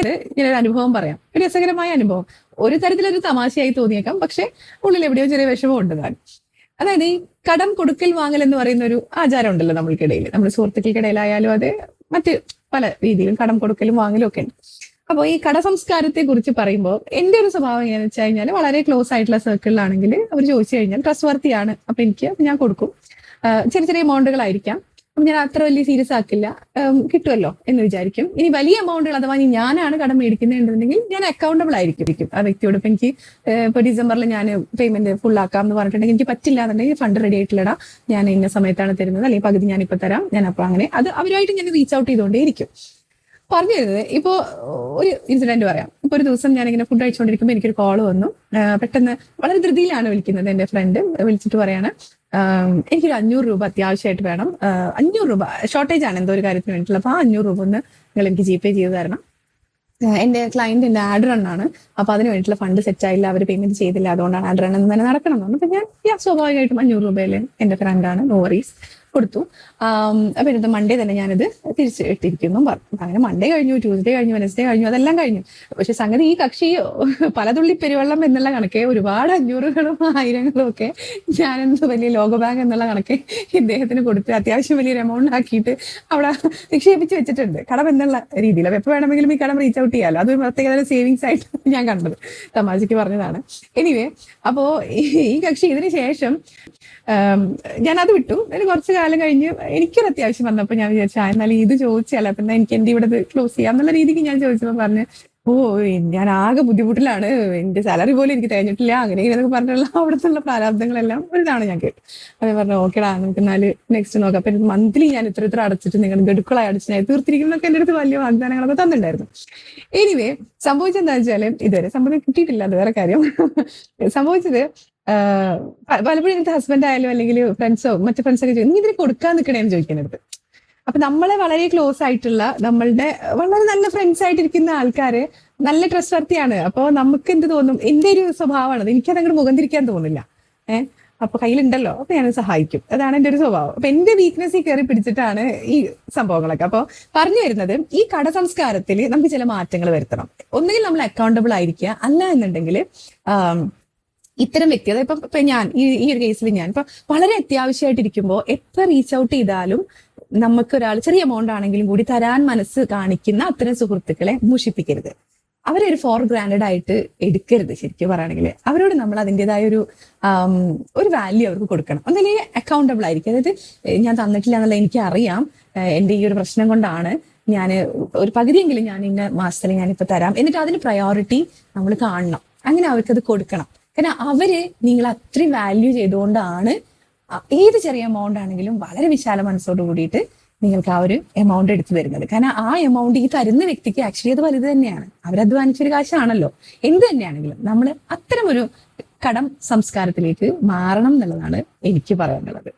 ഇങ്ങനെ ഒരു അനുഭവം പറയാം. ഒരു രസകരമായ അനുഭവം. ഒരു തരത്തിലൊരു തമാശയായി തോന്നിയേക്കാം. പക്ഷെ ഉള്ളിൽ എവിടെയോ ചെറിയ വിഷമം ഉണ്ട് താൻ. അതായത് ഈ കടം കൊടുക്കൽ വാങ്ങൽ എന്ന് പറയുന്ന ഒരു ആചാരം ഉണ്ടല്ലോ നമ്മൾക്കിടയിൽ. നമ്മുടെ സുഹൃത്തുക്കൾക്കിടയിലായാലും അത് മറ്റ് പല രീതിയിലും കടം കൊടുക്കലും വാങ്ങലും ഒക്കെ ഉണ്ട്. അപ്പോൾ ഈ കട സംസ്കാരത്തെ കുറിച്ച് പറയുമ്പോൾ എന്റെ ഒരു സ്വഭാവം എങ്ങനെയാണെന്ന് വെച്ച് കഴിഞ്ഞാൽ വളരെ ക്ലോസ് ആയിട്ടുള്ള സർക്കിളിലാണെങ്കിൽ അവർ ചോദിച്ചു കഴിഞ്ഞാൽ ട്രസ്റ്റ് വർത്തിയാണ് അപ്പൊ എനിക്ക് ഞാൻ കൊടുക്കും. ചെറിയ ചെറിയ എമൗണ്ടുകളായിരിക്കാം ഞാൻ അത്ര വലിയ സീരിയസ് ആക്കില്ല. കിട്ടുമല്ലോ എന്ന് വിചാരിക്കും. ഇനി വലിയ എമൗണ്ടുകൾ അഥവാ ഇനി ഞാനാണ് കടം മേടിക്കുന്നുണ്ടെങ്കിൽ ഞാൻ അക്കൗണ്ടബിൾ ആയിരിക്കും. ആ വ്യക്തിയോട് ഇപ്പൊ എനിക്ക് ഇപ്പൊ ഡിസംബറിൽ ഞാൻ പേയ്മെന്റ് ഫുൾ ആക്കാം എന്ന് പറഞ്ഞിട്ടുണ്ടെങ്കിൽ എനിക്ക് പറ്റില്ല എന്നുണ്ടെങ്കിൽ ഫണ്ട് റെഡി ആയിട്ടില്ലടാ ഞാൻ ഇന്ന സമയത്താണ് തരുന്നത്. അല്ലെങ്കിൽ പകുതി ഞാൻ ഇപ്പൊ തരാം. ഞാൻ അപ്പൊ അങ്ങനെ. അത് അവരുമായിട്ട് ഞാൻ റീച്ച് ഔട്ട് ചെയ്തുകൊണ്ടേ ഇരിക്കും പറഞ്ഞു തരുന്നത് ഇപ്പോ ഒരു ഇൻസിഡന്റ് പറയാം. ഇപ്പൊ ഒരു ദിവസം ഞാൻ ഇങ്ങനെ ഫുഡ് കഴിച്ചുകൊണ്ടിരിക്കുമ്പോൾ എനിക്കൊരു കോൾ വന്നു. പെട്ടെന്ന് വളരെ ധൃതിയിലാണ് വിളിക്കുന്നത് എന്റെ ഫ്രണ്ട് വിളിച്ചിട്ട് പറയാണ്. എനിക്കൊരു അഞ്ഞൂറ് രൂപ അത്യാവശ്യമായിട്ട് വേണം. അഞ്ഞൂറ് രൂപ ഷോർട്ടേജ് ആണ് എന്തോ ഒരു കാര്യത്തിന് വേണ്ടിയിട്ടുള്ള അപ്പൊ ആ അഞ്ഞൂറ് രൂപ ഒന്ന് നിങ്ങൾ എനിക്ക് ജി പേ ചെയ്ത് തരണം. എന്റെ ക്ലയന്റ് എന്റെ ആഡ് റൺ ആണ്. അപ്പൊ അതിന് വേണ്ടിയിട്ടുള്ള ഫണ്ട് സെറ്റ് ആയില്ല അവർ പേയ്മെന്റ് ചെയ്തില്ല. അതുകൊണ്ടാണ് ആഡ് റൺ എന്ന് തന്നെ നടക്കണം എന്ന് പറഞ്ഞപ്പോൾ ഞാൻ സ്വാഭാവികമായിട്ടും അഞ്ഞൂറ് രൂപയിൽ എന്റെ ഫ്രണ്ടാണ് നോ വറീസ് കൊടുത്തു. പിന്നെ മൺഡേ തന്നെ ഞാനിത് തിരിച്ച് ഇട്ടിരിക്കുന്നു. അങ്ങനെ മൺഡേ കഴിഞ്ഞു ട്യൂസ്ഡേ കഴിഞ്ഞു വെനസ്ഡേ കഴിഞ്ഞു അതെല്ലാം കഴിഞ്ഞു. പക്ഷെ സംഗതി ഈ കക്ഷി പലതുള്ളി പെരുവെള്ളം എന്നുള്ള കണക്കെ ഒരുപാട് അഞ്ഞൂറുകളും ആയിരങ്ങളും ഒക്കെ ഞാനെന്ത് വലിയ ലോക ബാങ്ക് എന്നുള്ള കണക്കെ ഇദ്ദേഹത്തിന് കൊടുത്ത് അത്യാവശ്യം വലിയൊരു എമൗണ്ട് ആക്കിയിട്ട് അവിടെ നിക്ഷേപിച്ച് വെച്ചിട്ടുണ്ട്. കടം എന്നുള്ള രീതിയിൽ. അപ്പൊ എപ്പോ വേണമെങ്കിലും ഈ കടം റീച്ച് ഔട്ട് ചെയ്യാലോ? അതൊരു പ്രത്യേകത സേവിങ്സ് ആയിട്ട് ഞാൻ കണ്ടത്. തമാശക്ക് പറഞ്ഞതാണ്. എനിവേ അപ്പോൾ ഈ കക്ഷി ഇതിന് ശേഷം ഞാൻ അത് വിട്ടു. അതിന് കുറച്ച് കാലം കഴിഞ്ഞ് എനിക്കൊരു അത്യാവശ്യം വന്നപ്പോൾ ഞാൻ വിചാരിച്ചു എന്നാലും ഇത് ചോദിച്ചാലോ അപ്പൊ എന്നാ എനിക്ക് എന്റെ ഇവിടെ ക്ലോസ് ചെയ്യാം എന്നുള്ള രീതിക്ക് ഞാൻ ചോദിച്ചപ്പോൾ പറഞ്ഞ് ഓ ഞാൻ ആകെ ബുദ്ധിമുട്ടിലാണ്. എന്റെ സാലറി പോലും എനിക്ക് തികഞ്ഞിട്ടില്ല. അങ്ങനെ ഇങ്ങനെയൊക്കെ പറഞ്ഞിട്ടുള്ള അവിടുത്തെ പ്രാരാബ്ദങ്ങളെല്ലാം ഒരു തവണ ഞാൻ കേട്ടു. അത് പറഞ്ഞു ഓക്കേടാ നമുക്ക് എന്നാൽ നെക്സ്റ്റ് നോക്കാം. അപ്പൊ മന്ത്ലി ഞാൻ ഇത്ര ഇത്ര അടച്ചിട്ട് നിങ്ങൾ ഗഡുക്കളായി അടച്ച് ഞാൻ തീർത്തിരിക്കുന്നൊക്കെ എന്റെ അടുത്ത് വലിയ വാഗ്ദാനങ്ങളൊക്കെ തന്നിട്ടുണ്ടായിരുന്നു. എനിവേ സംഭവിച്ചെന്താ വെച്ചാൽ ഇതുവരെ സംഭവം കിട്ടിയിട്ടില്ല അത് വേറെ കാര്യം. സംഭവിച്ചത് പലപ്പോഴും എന്റെ ഹസ്ബൻഡ് ആയാലും അല്ലെങ്കിൽ ഫ്രണ്ട്സോ മറ്റു ഫ്രണ്ട്സൊക്കെ ചോദിക്കും നീ ഇതിന് കൊടുക്കാൻ നിൽക്കണേന്ന് ചോദിക്കുന്നത് അപ്പൊ നമ്മളെ വളരെ ക്ലോസ് ആയിട്ടുള്ള നമ്മളുടെ വളരെ നല്ല ഫ്രണ്ട്സ് ആയിട്ടിരിക്കുന്ന ആൾക്കാര് നല്ല ട്രസ്റ്റ് വർത്തിയാണ് അപ്പൊ നമുക്ക് എന്ത് തോന്നും? എന്റെ ഒരു സ്വഭാവമാണ്. അത് എനിക്കത് അങ്ങോട്ട് മുഖം തിരിക്കാൻ തോന്നില്ല ഏഹ് അപ്പൊ കയ്യിലുണ്ടല്ലോ അപ്പൊ ഞാൻ സഹായിക്കും. അതാണ് എന്റെ ഒരു സ്വഭാവം. അപ്പൊ എന്റെ വീക്ക്നെസ്സിൽ കയറി പിടിച്ചിട്ടാണ് ഈ സംഭവങ്ങളൊക്കെ. അപ്പൊ പറഞ്ഞു വരുന്നത് ഈ കട സംസ്കാരത്തിൽ നമുക്ക് ചില മാറ്റങ്ങൾ വരുത്തണം. ഒന്നുകിൽ നമ്മൾ അക്കൗണ്ടബിൾ ആയിരിക്കുക. അല്ല എന്നുണ്ടെങ്കിൽ ഇത്തരം വ്യക്തി അതായത് ഇപ്പം ഇപ്പൊ ഞാൻ ഈ ഈ ഒരു കേസിൽ ഞാൻ ഇപ്പൊ വളരെ അത്യാവശ്യമായിട്ടിരിക്കുമ്പോൾ എത്ര റീച്ച് ഔട്ട് ചെയ്താലും നമുക്ക് ഒരാൾ ചെറിയ എമൗണ്ട് ആണെങ്കിലും കൂടി തരാൻ മനസ്സ് കാണിക്കുന്ന അത്തരം സുഹൃത്തുക്കളെ മൂഷിപ്പിക്കരുത്. അവരെ ഒരു ഫോർ ഗ്രാൻഡഡ് ആയിട്ട് എടുക്കരുത് ശരിക്കും പറയുകയാണെങ്കിൽ അവരോട് നമ്മൾ അതിന്റെതായ ഒരു ഒരു വാല്യൂ അവർക്ക് കൊടുക്കണം. ഒന്നല്ലേ അക്കൗണ്ടബിൾ ആയിരിക്കും. അതായത് ഞാൻ തന്നിട്ടില്ല എന്നുള്ള എനിക്ക് അറിയാം എന്റെ ഈ ഒരു പ്രശ്നം കൊണ്ടാണ് ഞാൻ ഒരു പകുതിയെങ്കിലും ഞാൻ ഇന്ന മാസത്തിൽ ഞാനിപ്പോ തരാം. എന്നിട്ട് അതിന് പ്രയോറിറ്റി നമ്മൾ കാണണം. അങ്ങനെ അവർക്കത് കൊടുക്കണം. കാരണം അവർ നിങ്ങൾ അത്രയും വാല്യൂ ചെയ്തുകൊണ്ടാണ് ഏത് ചെറിയ എമൗണ്ട് ആണെങ്കിലും വളരെ വിശാല മനസ്സോട് കൂടിയിട്ട് നിങ്ങൾക്ക് ആ ഒരു എമൗണ്ട് എടുത്തു തരുന്നത്. കാരണം ആ എമൗണ്ട് ഈ തരുന്ന വ്യക്തിക്ക് ആക്ച്വലി അത് വലുത് തന്നെയാണ്. അവരധ്വാനിച്ചൊരു കാശാണല്ലോ. എന്ത് തന്നെയാണെങ്കിലും നമ്മൾ അത്തരം ഒരു കടം സംസ്കാരത്തിലേക്ക് മാറണം എന്നുള്ളതാണ് എനിക്ക് പറയാനുള്ളത്.